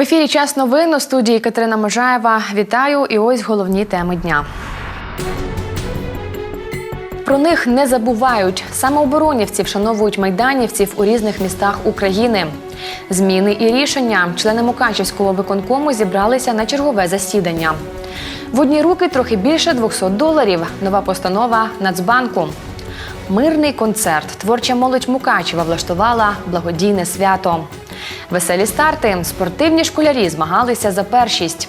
В ефірі час новин у студії Катерина Можаєва. Вітаю і ось головні теми дня. Про них не забувають. Самооборонівці вшановують майданівців у різних містах України. Зміни і рішення члени Мукачівського виконкому зібралися на чергове засідання. В одні руки трохи більше 200 доларів. Нова постанова Нацбанку. Мирний концерт. Творча молодь Мукачева влаштувала благодійне свято. Веселі старти. Спортивні школярі змагалися за першість.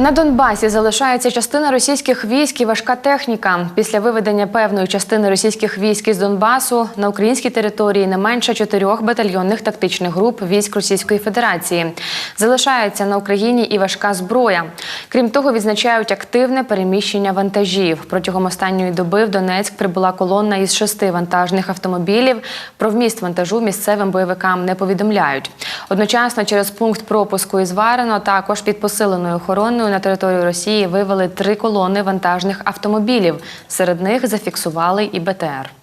На Донбасі залишається частина російських військ і важка техніка. Після виведення певної частини російських військ із Донбасу на українській території не менше чотирьох батальйонних тактичних груп військ Російської Федерації. Залишається на Україні і важка зброя. Крім того, відзначають активне переміщення вантажів. Протягом останньої доби в Донецьк прибула колона із шести вантажних автомобілів. Про вміст вантажу місцевим бойовикам не повідомляють. Одночасно через пункт пропуску із Варено також під посиленою охороною на територію Росії вивели три колони вантажних автомобілів. Серед них зафіксували і БТР.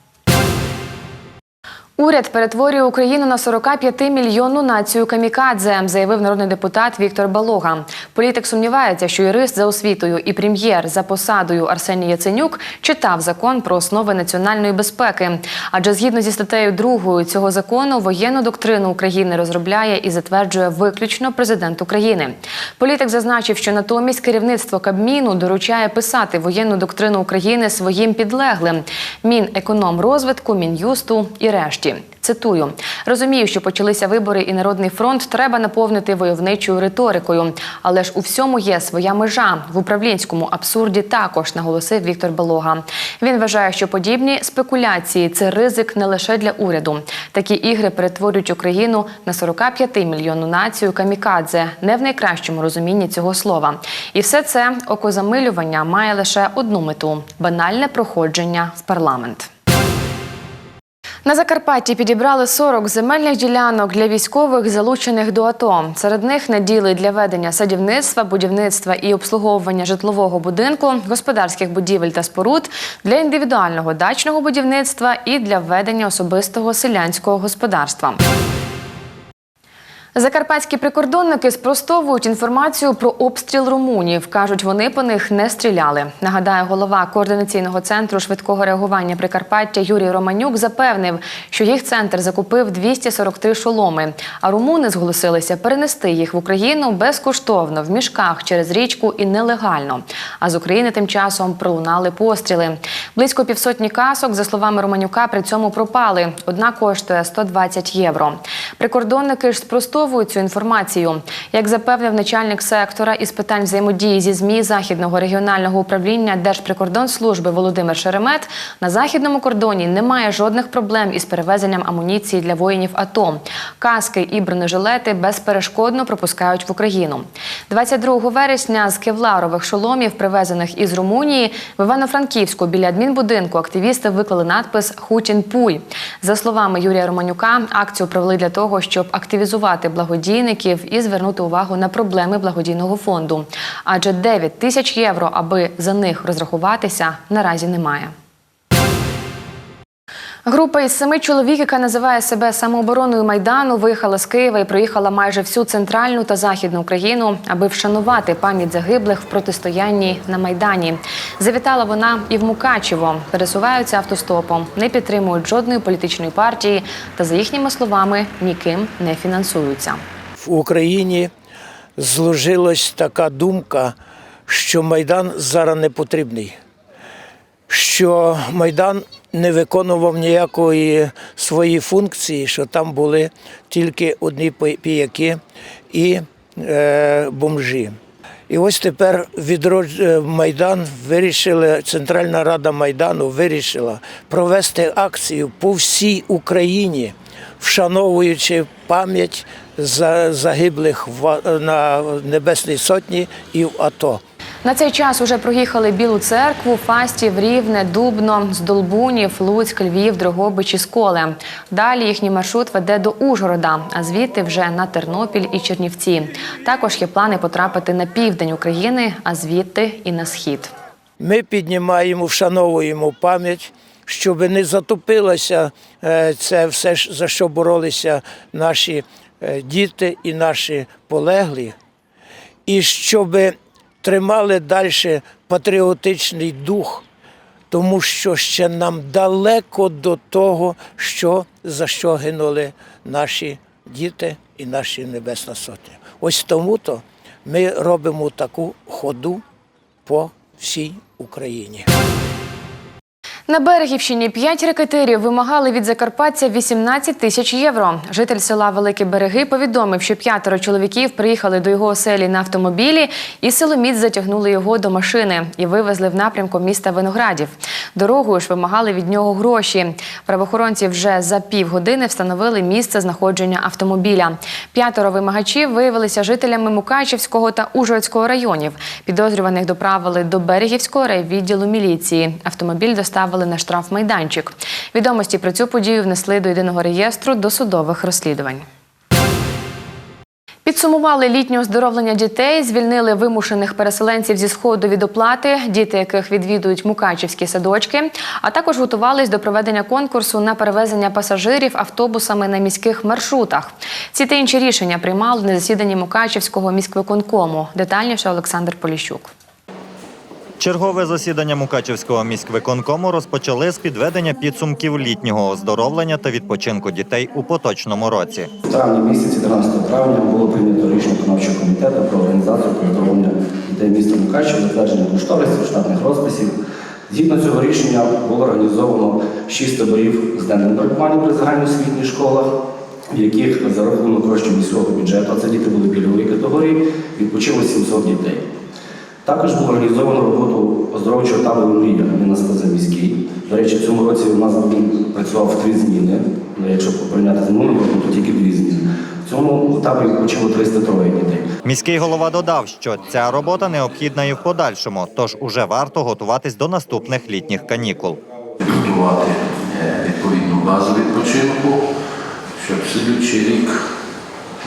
Уряд перетворює Україну на 45-мільйонну націю камікадзе, заявив народний депутат Віктор Балога. Політик сумнівається, що юрист за освітою і прем'єр за посадою Арсеній Яценюк читав закон про основи національної безпеки. Адже згідно зі статтею 2 цього закону воєнну доктрину України розробляє і затверджує виключно президент України. Політик зазначив, що натомість керівництво Кабміну доручає писати воєнну доктрину України своїм підлеглим Мінекономрозвитку, Мін'юсту і решті. Цитую: розумію, що почалися вибори, і народний фронт треба наповнити войовничою риторикою. Але ж у всьому є своя межа в управлінському абсурді. Також наголосив Віктор Балога. Він вважає, що подібні спекуляції це ризик не лише для уряду. Такі ігри перетворюють Україну на 45-мільйонну націю камікадзе, не в найкращому розумінні цього слова. І все це окозамилювання має лише одну мету банальне проходження в парламент. На Закарпатті підібрали 40 земельних ділянок для військових, залучених до АТО. Серед них наділи для ведення садівництва, будівництва і обслуговування житлового будинку, господарських будівель та споруд, для індивідуального дачного будівництва і для ведення особистого селянського господарства. Закарпатські прикордонники спростовують інформацію про обстріл румунів. кажуть, вони по них не стріляли. Нагадаю, голова координаційного центру швидкого реагування Прикарпаття Юрій Романюк запевнив, що їх центр закупив 243 шоломи. А румуни зголосилися перенести їх в Україну безкоштовно в мішках через річку і нелегально. А з України тим часом пролунали постріли. Близько півсотні касок, за словами Романюка, при цьому пропали. Одна коштує 120 євро. Прикордонники ж спростовують цю інформацію. Як запевнив начальник сектора із питань взаємодії зі ЗМІ Західного регіонального управління Держприкордонслужби Володимир Шеремет, на західному кордоні немає жодних проблем із перевезенням амуніції для воїнів АТО. Каски і бронежилети безперешкодно пропускають в Україну. 22 вересня з кевларових шоломів, привезених із Румунії, в Івано-Франківську біля адмінбудинку активісти виклали надпис Хутін Пуй. За словами Юрія Романюка, акцію провели для того, щоб активізувати благодійників і звернути увагу на проблеми благодійного фонду. Адже 9 тисяч євро, аби за них розрахуватися, наразі немає. Група із семи чоловік, яка називає себе самообороною майдану, виїхала з Києва і проїхала майже всю центральну та західну Україну, аби вшанувати пам'ять загиблих в протистоянні на майдані. Завітала вона і в Мукачево. Пересуваються автостопом, не підтримують жодної політичної партії та, за їхніми словами, ніким не фінансуються. в Україні зложилась така думка, що Майдан зараз не потрібний, що Майдан не виконував ніякої свої функції, що там були тільки одні піяки і е, бомжі. І ось тепер відродж... е, Майдан вирішили, Центральна Рада Майдану вирішила провести акцію по всій Україні, вшановуючи пам'ять за загиблих на Небесній Сотні і в АТО. На цей час уже проїхали Білу церкву, Фастів, Рівне, Дубно, Здолбунів, Луцьк, Львів, Дрогобич і Сколе. Далі їхній маршрут веде до Ужгорода, а звідти вже на Тернопіль і Чернівці. Також є плани потрапити на південь України, а звідти і на схід. Ми піднімаємо, вшановуємо пам'ять, щоб не затопилося е, це все, за що боролися наші е, діти і наші полеглі, і щоб тримали далі патріотичний дух, тому що ще нам далеко до того, що, за що гинули наші діти і наші Небесна Сотня. Ось тому-то ми робимо таку ходу по всій Україні. На Берегівщині п'ять рекетерів вимагали від закарпатця 18 тисяч євро. Житель села Великі Береги повідомив, що п'ятеро чоловіків приїхали до його оселі на автомобілі і силоміць затягнули його до машини і вивезли в напрямку міста Виноградів. Дорогою ж вимагали від нього гроші. Правоохоронці вже за півгодини встановили місце знаходження автомобіля. П'ятеро вимагачів виявилися жителями Мукачівського та Ужгородського районів. Підозрюваних доправили до Берегівського райвідділу міліції. Автомобіль доставили на штрафмайданчик. Відомості про цю подію внесли до єдиного реєстру досудових розслідувань. Підсумували літнє оздоровлення дітей, звільнили вимушених переселенців зі сходу від оплати, діти яких відвідують мукачівські садочки, а також готувались до проведення конкурсу на перевезення пасажирів автобусами на міських маршрутах. Ці та інші рішення приймали на засіданні Мукачівського міськвиконкому. Детальніше Олександр Поліщук. Чергове засідання Мукачівського міськвиконкому розпочали з підведення підсумків літнього оздоровлення та відпочинку дітей у поточному році. В травні місяці, 13 травня, було прийнято рішення виконавчого комітету про організацію оздоровлення дітей міста Мукачева, затвердження кошторисів, штатних розписів. Згідно цього рішення було організовано шість таборів з денним перебуванням при загальноосвітніх школах, в яких за рахунок коштів міського бюджету, а це діти були пільгової категорії, відпочило 700 дітей. Також було організовано роботу оздоровчого табору Мрія, він нас позаміський. До речі, в цьому році у нас він працював в три зміни. Ну, Якщо порівняти з минулим роком, то тільки дві зміни. В цьому таборі відпочило 303 дітей. Міський голова додав, що ця робота необхідна і в подальшому, тож уже варто готуватись до наступних літніх канікул. підготувати е, відповідну базу відпочинку, щоб слідуючий рік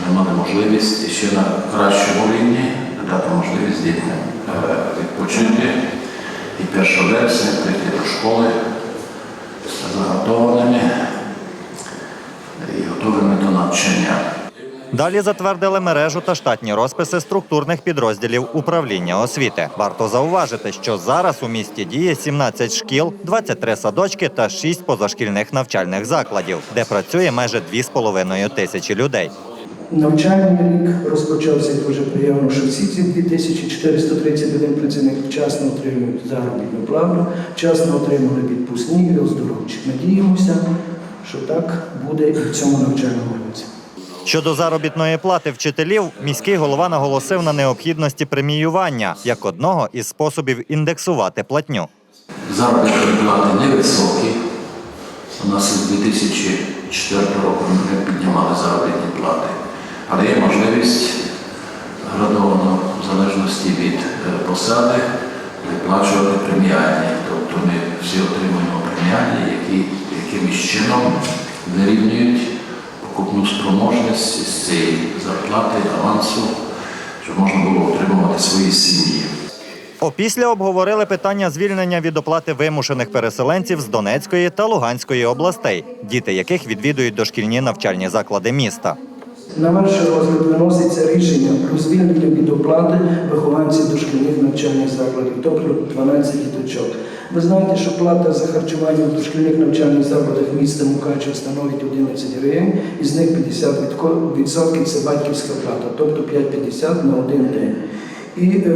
ми мали можливість ще на кращому рівні дати можливість дітям відпочити і 1 вересня прийти до школи заготованими і готовими до навчання. Далі затвердили мережу та штатні розписи структурних підрозділів управління освіти. Варто зауважити, що зараз у місті діє 17 шкіл, 23 садочки та 6 позашкільних навчальних закладів, де працює майже 2,5 тисячі людей. Навчальний рік розпочався дуже приємно, що всі ці 2431 працівник вчасно отримують заробітну плату, вчасно отримали відпускні і оздоровчі. Надіємося, що так буде і в цьому навчальному році. Щодо заробітної плати вчителів, міський голова наголосив на необхідності преміювання як одного із способів індексувати платню. Заробітні плати невисокі. У нас із 2004 року ми не піднімали заробітні плати, але є можливість градовано в залежності від посади виплачувати преміальні. Тобто ми всі отримуємо преміальні, які якимось чином вирівнюють покупну спроможність з цієї зарплати, авансу, щоб можна було отримувати свої сім'ї. Опісля обговорили питання звільнення від оплати вимушених переселенців з Донецької та Луганської областей, діти яких відвідують дошкільні навчальні заклади міста. На ваш розгляд виноситься рішення про звільнення від оплати вихованців дошкільних навчальних закладів, тобто 12 діточок. Ви знаєте, що плата за харчування в дошкільних навчальних закладах міста Мукачева становить 11 гривень, із них 50% це батьківська плата, тобто 5,50 на один день. І е,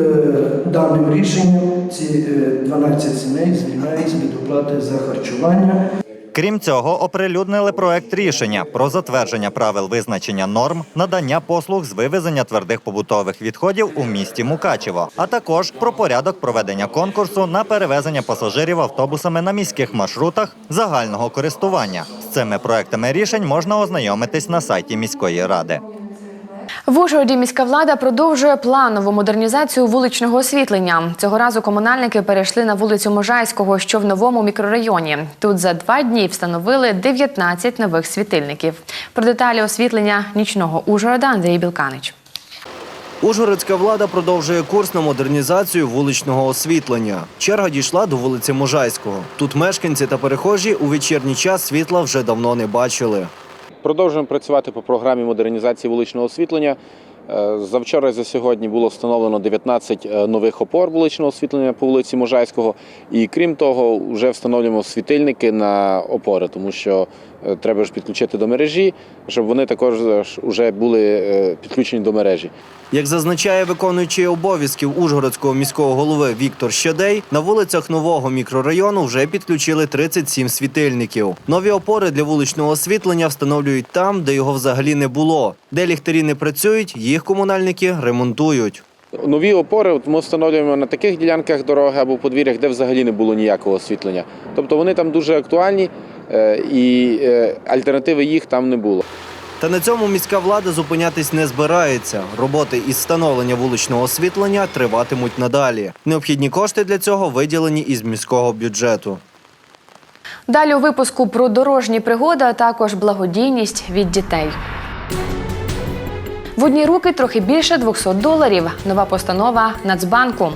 даним рішенням ці е, 12 сімей звільняються від оплати за харчування. Крім цього, оприлюднили проект рішення про затвердження правил визначення норм, надання послуг з вивезення твердих побутових відходів у місті Мукачево, а також про порядок проведення конкурсу на перевезення пасажирів автобусами на міських маршрутах загального користування. З цими проектами рішень можна ознайомитись на сайті міської ради. В Ужгороді міська влада продовжує планову модернізацію вуличного освітлення. Цього разу комунальники перейшли на вулицю Можайського, що в новому мікрорайоні. Тут за два дні встановили 19 нових світильників. Про деталі освітлення нічного Ужгорода Андрій Білканич. Ужгородська влада продовжує курс на модернізацію вуличного освітлення. Черга дійшла до вулиці Можайського. Тут мешканці та перехожі у вечірній час світла вже давно не бачили. Продовжуємо працювати по програмі модернізації вуличного освітлення. Е, Завчора і за сьогодні було встановлено 19 е, нових опор вуличного освітлення по вулиці Можайського. І крім того, вже встановлюємо світильники на опори, тому що е, треба ж підключити до мережі, щоб вони також вже були підключені до мережі. Як зазначає виконуючий обов'язків Ужгородського міського голови Віктор Щедей, на вулицях нового мікрорайону вже підключили 37 світильників. Нові опори для вуличного освітлення встановлюють там, де його взагалі не було. Де ліхтарі не працюють, їх комунальники ремонтують. Нові опори от ми встановлюємо на таких ділянках дороги або подвір'ях, де взагалі не було ніякого освітлення. Тобто вони там дуже актуальні е, і е, альтернативи їх там не було. Та на цьому міська влада зупинятись не збирається. Роботи із встановлення вуличного освітлення триватимуть надалі. Необхідні кошти для цього виділені із міського бюджету. Далі у випуску про дорожні пригоди, а також благодійність від дітей. В одні руки трохи більше 200 доларів. Нова постанова Нацбанку.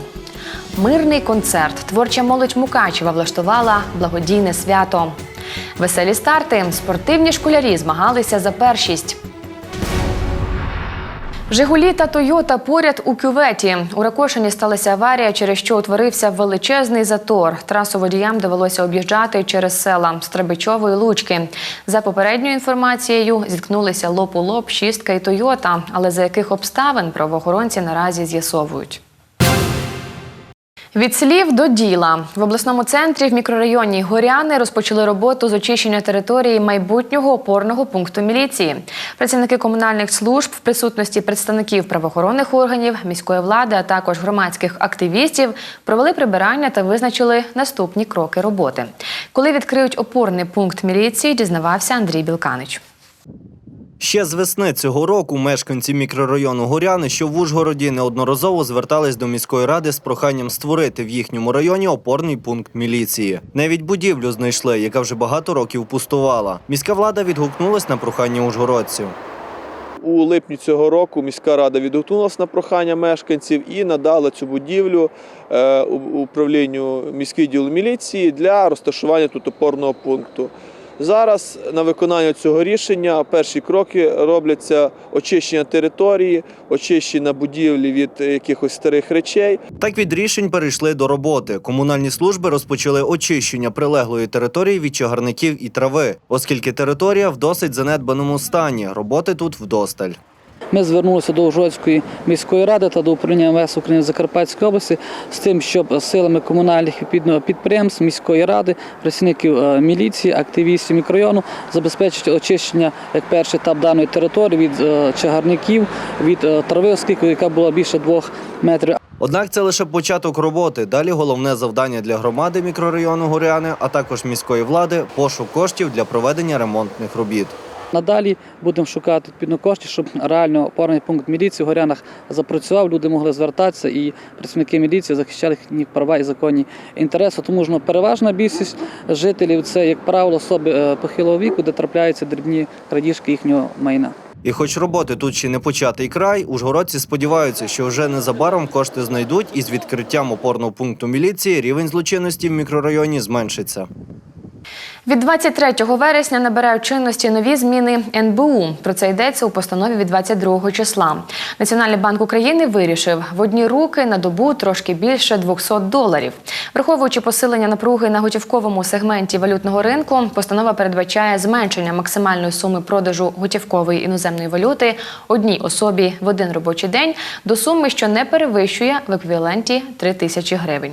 Мирний концерт. Творча молодь Мукачева влаштувала благодійне свято. Веселі старти. Спортивні школярі змагалися за першість. Жигулі та Тойота поряд у кюветі. У Ракошині сталася аварія, через що утворився величезний затор. Трасу водіям довелося об'їжджати через села Стребичової Лучки. За попередньою інформацією, зіткнулися лоб у лоб шістка і Тойота. Але за яких обставин правоохоронці наразі з'ясовують. Від слів до діла в обласному центрі в мікрорайоні Горяни розпочали роботу з очищення території майбутнього опорного пункту міліції. Працівники комунальних служб в присутності представників правоохоронних органів, міської влади, а також громадських активістів провели прибирання та визначили наступні кроки роботи. Коли відкриють опорний пункт міліції, дізнавався Андрій Білканич. Ще з весни цього року мешканці мікрорайону Горяни, що в Ужгороді неодноразово звертались до міської ради з проханням створити в їхньому районі опорний пункт міліції. Навіть будівлю знайшли, яка вже багато років пустувала. Міська влада відгукнулась на прохання ужгородців. У липні цього року міська рада відгукнулася на прохання мешканців і надала цю будівлю е, управлінню міський відділ міліції для розташування тут опорного пункту. Зараз на виконання цього рішення перші кроки робляться очищення території, очищення будівлі від е, якихось старих речей. Так від рішень перейшли до роботи. Комунальні служби розпочали очищення прилеглої території від чагарників і трави, оскільки територія в досить занедбаному стані. Роботи тут вдосталь. Ми звернулися до Ужгородської міської ради та до управління МВС України Закарпатської області з тим, щоб силами комунальних підприємств міської ради, працівників е, міліції, активістів мікрорайону забезпечити очищення як перший етап даної території від е, чагарників, від е, трави, оскільки яка була більше двох метрів. Однак це лише початок роботи. Далі головне завдання для громади мікрорайону Горяни, а також міської влади пошук коштів для проведення ремонтних робіт. Надалі будемо шукати відповідно кошти, щоб реально опорний пункт міліції в Горянах запрацював, люди могли звертатися і працівники міліції захищали їхні права і законні інтереси. Тому що ну, переважна більшість жителів це, як правило, особи е, похилого віку, де трапляються дрібні крадіжки їхнього майна. І хоч роботи тут ще не початий край, ужгородці сподіваються, що вже незабаром кошти знайдуть і з відкриттям опорного пункту міліції рівень злочинності в мікрорайоні зменшиться. Від 23 вересня набирають чинності нові зміни НБУ. Про це йдеться у постанові від 22 числа. Національний банк України вирішив в одні руки на добу трошки більше 200 доларів. Враховуючи посилення напруги на готівковому сегменті валютного ринку, постанова передбачає зменшення максимальної суми продажу готівкової іноземної валюти одній особі в один робочий день до суми, що не перевищує в еквіваленті 3 тисячі гривень.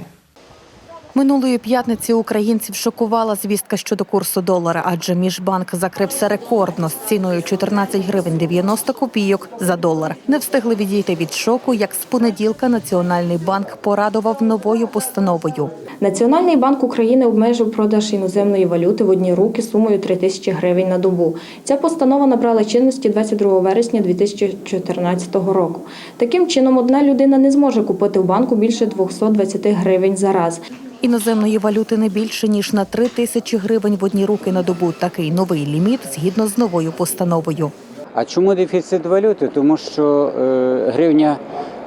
Минулої п'ятниці українців шокувала звістка щодо курсу долара, адже міжбанк закрився рекордно з ціною 14 гривень 90 копійок за долар. Не встигли відійти від шоку, як з понеділка Національний банк порадував новою постановою. Національний банк України обмежив продаж іноземної валюти в одні руки сумою 3 тисячі гривень на добу. Ця постанова набрала чинності 22 вересня 2014 року. Таким чином, одна людина не зможе купити в банку більше 220 гривень за раз. Іноземної валюти не більше ніж на 3 тисячі гривень в одні руки на добу. Такий новий ліміт згідно з новою постановою. А чому дефіцит валюти? Тому що е, гривня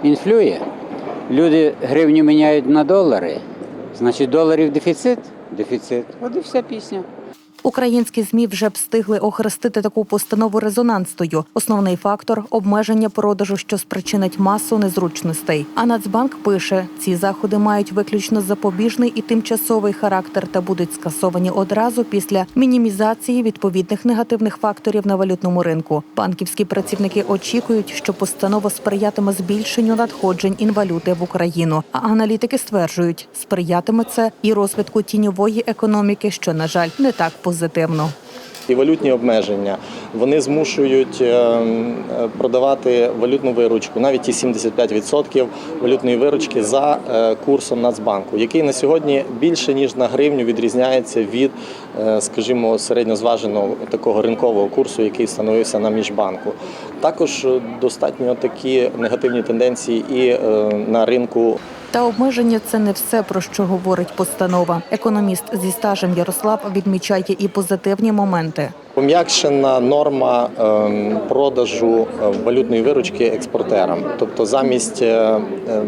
інфлює. Люди гривню міняють на долари. Значить, доларів дефіцит? Дефіцит. От і вся пісня. Українські змі вже б встигли охрестити таку постанову резонансною. Основний фактор обмеження продажу, що спричинить масу незручностей. А Нацбанк пише, ці заходи мають виключно запобіжний і тимчасовий характер та будуть скасовані одразу після мінімізації відповідних негативних факторів на валютному ринку. Банківські працівники очікують, що постанова сприятиме збільшенню надходжень інвалюти в Україну. А аналітики стверджують, сприятиме це і розвитку тіньової економіки, що на жаль не так позитивно. І валютні обмеження вони змушують е, е, продавати валютну виручку, навіть ті 75% валютної виручки за е, курсом Нацбанку, який на сьогодні більше ніж на гривню відрізняється від, скажімо, середньозваженого такого ринкового курсу, який встановився на міжбанку. Також достатньо такі негативні тенденції і на ринку Та обмеження це не все про що говорить постанова. Економіст зі стажем Ярослав відмічає і позитивні моменти. Пом'якшена норма ем, продажу е, валютної виручки експортерам. Тобто замість е, е,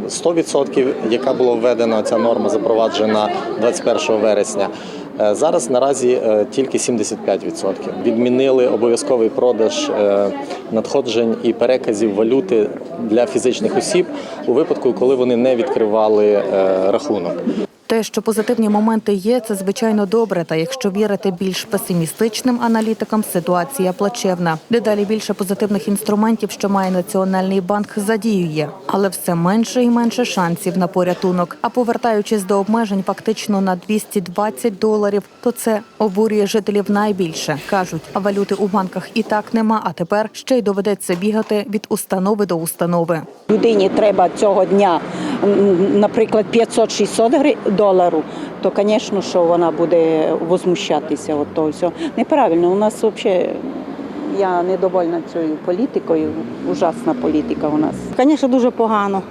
100%, яка була введена ця норма, запроваджена 21 вересня. е, Зараз наразі е, тільки 75%. Відмінили обов'язковий продаж е, надходжень і переказів валюти для фізичних осіб у випадку, коли вони не відкривали е, рахунок. Те, що позитивні моменти є, це звичайно добре. Та якщо вірити більш песимістичним аналітикам, ситуація плачевна. Дедалі більше позитивних інструментів, що має Національний банк, задіює, але все менше і менше шансів на порятунок. А повертаючись до обмежень, фактично на 220 доларів, то це обурює жителів найбільше. кажуть, а валюти у банках і так нема. А тепер ще й доведеться бігати від установи до установи. людині треба цього дня, наприклад, 500-600 гри- доларів, то, звісно, що вона буде возмущатися. От того всього. Неправильно, у нас взагалі, я недовольна цією політикою, ужасна політика у нас. Звісно, дуже погано.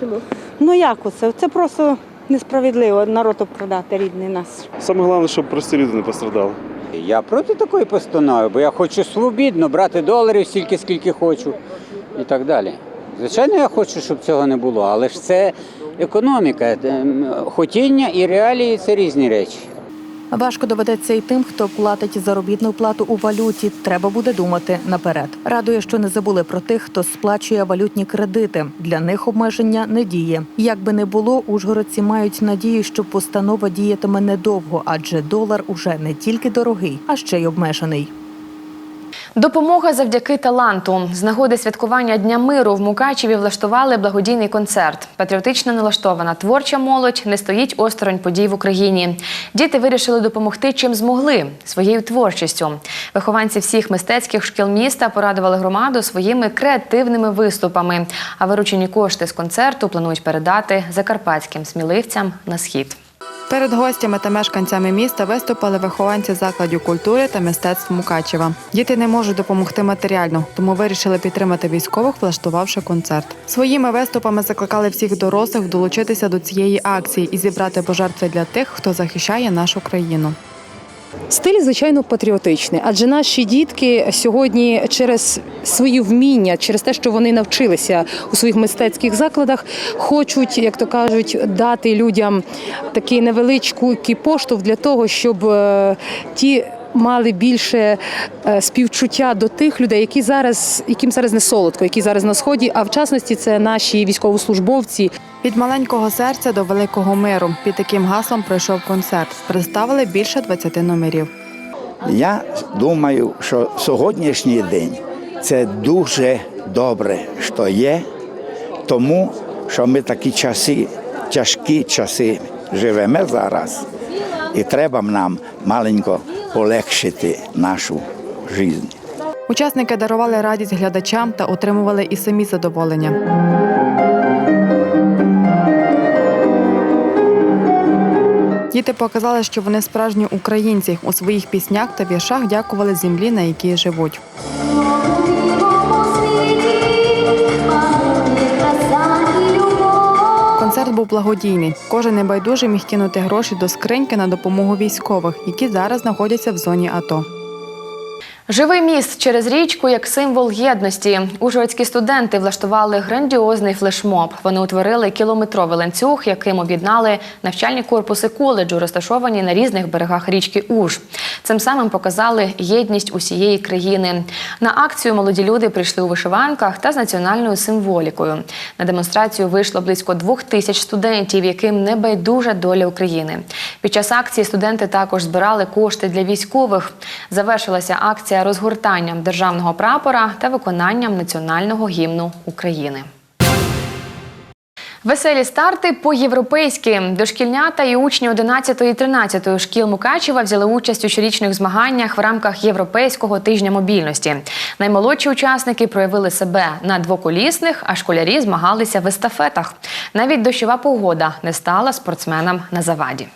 Чому? Ну як оце? Це просто несправедливо народ обкрадати рідний нас. Саме головне, щоб прості люди не пострадали. Я проти такої постанови, бо я хочу свобідно брати доларів стільки, скільки хочу і так далі. Звичайно, я хочу, щоб цього не було, але ж це економіка. Ем, Хотіння і реалії це різні речі. Важко доведеться і тим, хто платить заробітну плату у валюті. Треба буде думати наперед. Радує, що не забули про тих, хто сплачує валютні кредити. Для них обмеження не діє. Як би не було, ужгородці мають надію, що постанова діятиме недовго, адже долар уже не тільки дорогий, а ще й обмежений. Допомога завдяки таланту. З нагоди святкування Дня миру в Мукачеві влаштували благодійний концерт. Патріотично налаштована творча молодь не стоїть осторонь подій в Україні. Діти вирішили допомогти чим змогли своєю творчістю. Вихованці всіх мистецьких шкіл міста порадували громаду своїми креативними виступами. А виручені кошти з концерту планують передати закарпатським сміливцям на схід. Перед гостями та мешканцями міста виступили вихованці закладів культури та мистецтв Мукачева. Діти не можуть допомогти матеріально, тому вирішили підтримати військових, влаштувавши концерт. Своїми виступами закликали всіх дорослих долучитися до цієї акції і зібрати пожертви для тих, хто захищає нашу країну. Стиль, звичайно, патріотичний, адже наші дітки сьогодні через свої вміння, через те, що вони навчилися у своїх мистецьких закладах, хочуть, як то кажуть, дати людям такий невеличкий поштовх для того, щоб е, ті. Мали більше е, співчуття до тих людей, які зараз, яким зараз не солодко, які зараз на сході. А в частності це наші військовослужбовці, Від маленького серця до великого миру під таким гаслом пройшов концерт. Представили більше 20 номерів. Я думаю, що сьогоднішній день це дуже добре, що є, тому що ми такі часи, тяжкі часи живемо зараз, і треба нам маленько полегшити нашу життя. Учасники дарували радість глядачам та отримували і самі задоволення. Діти показали, що вони справжні українці у своїх піснях та віршах дякували землі, на якій живуть. Концерт був благодійний. Кожен небайдужий міг кинути гроші до скриньки на допомогу військових, які зараз знаходяться в зоні АТО. Живий міст через річку як символ єдності. Ужгородські студенти влаштували грандіозний флешмоб. Вони утворили кілометровий ланцюг, яким об'єднали навчальні корпуси коледжу, розташовані на різних берегах річки Уж. Цим самим показали єдність усієї країни. На акцію молоді люди прийшли у вишиванках та з національною символікою. На демонстрацію вийшло близько двох тисяч студентів, яким не байдужа доля України. Під час акції студенти також збирали кошти для військових. Завершилася акція розгортанням державного прапора та виконанням національного гімну України. Веселі старти по-європейськи. Дошкільнята і учні 11 і 13 шкіл Мукачева взяли участь у щорічних змаганнях в рамках Європейського тижня мобільності. Наймолодші учасники проявили себе на двоколісних, а школярі змагалися в естафетах. Навіть дощова погода не стала спортсменам на заваді.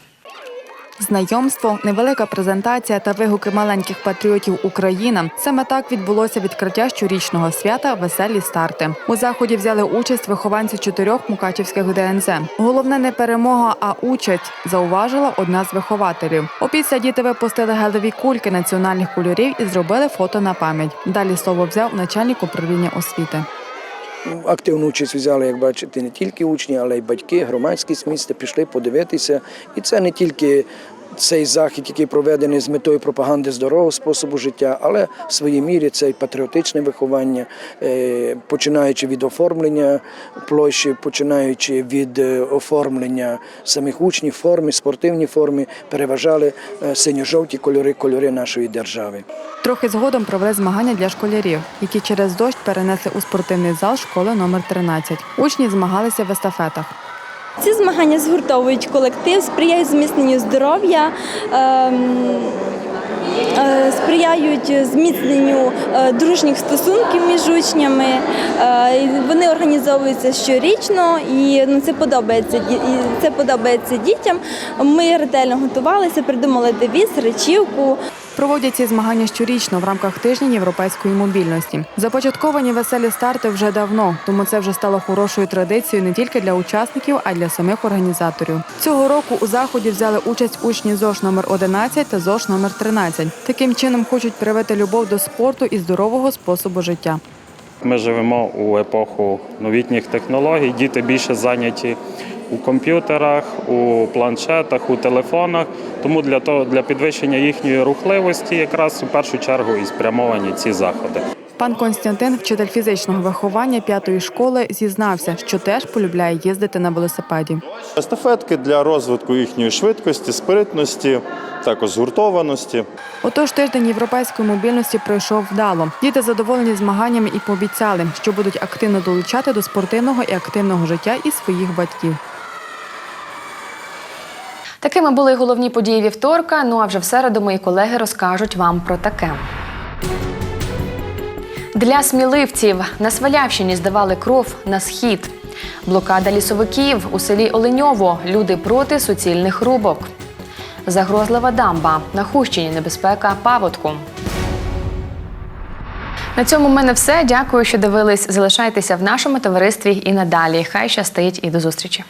Знайомство, невелика презентація та вигуки маленьких патріотів Україна. Саме так відбулося відкриття щорічного свята Веселі старти. У заході взяли участь вихованці чотирьох мукачівських ДНЗ. Головне не перемога, а участь зауважила одна з вихователів. Опісля діти випустили гелеві кульки національних кольорів і зробили фото на пам'ять. Далі слово взяв начальник управління освіти. Активну участь взяли, як бачите, не тільки учні, але й батьки, громадськість міста пішли подивитися. І це не тільки цей захід, який проведений з метою пропаганди здорового способу життя, але в своїй мірі це і патріотичне виховання, е, починаючи від оформлення площі, починаючи від е, оформлення самих учнів, форми, спортивні форми, переважали е, синьо-жовті кольори, кольори нашої держави. Трохи згодом провели змагання для школярів, які через дощ перенесли у спортивний зал школи номер 13. Учні змагалися в естафетах. Ці змагання згуртовують колектив, сприяють зміцненню здоров'я, ем, е, сприяють зміцненню е, дружніх стосунків між учнями. Е, Вони організовуються щорічно, і ну, це подобається і це подобається дітям. Ми ретельно готувалися, придумали девіз, речівку. Проводять ці змагання щорічно в рамках тижня європейської мобільності. Започатковані веселі старти вже давно, тому це вже стало хорошою традицією не тільки для учасників, а й для самих організаторів. Цього року у заході взяли участь учні ЗОШ номер 11 та ЗОШ номер 13. Таким чином хочуть привити любов до спорту і здорового способу життя. Ми живемо у епоху новітніх технологій. Діти більше зайняті у комп'ютерах, у планшетах, у телефонах. Тому для того для підвищення їхньої рухливості, якраз у першу чергу і спрямовані ці заходи. Пан Константин, вчитель фізичного виховання п'ятої школи, зізнався, що теж полюбляє їздити на велосипеді. Естафетки для розвитку їхньої швидкості, спритності, також згуртованості. Отож, тиждень європейської мобільності пройшов вдало. Діти задоволені змаганнями і пообіцяли, що будуть активно долучати до спортивного і активного життя і своїх батьків. Такими були головні події вівторка. Ну а вже в середу мої колеги розкажуть вам про таке. Для сміливців на Свалявщині здавали кров на схід. Блокада лісовиків у селі Оленьово. Люди проти суцільних рубок. Загрозлива дамба. На Хущині небезпека паводку. На цьому в мене все. Дякую, що дивились. Залишайтеся в нашому товаристві і надалі. Хай щастить і до зустрічі.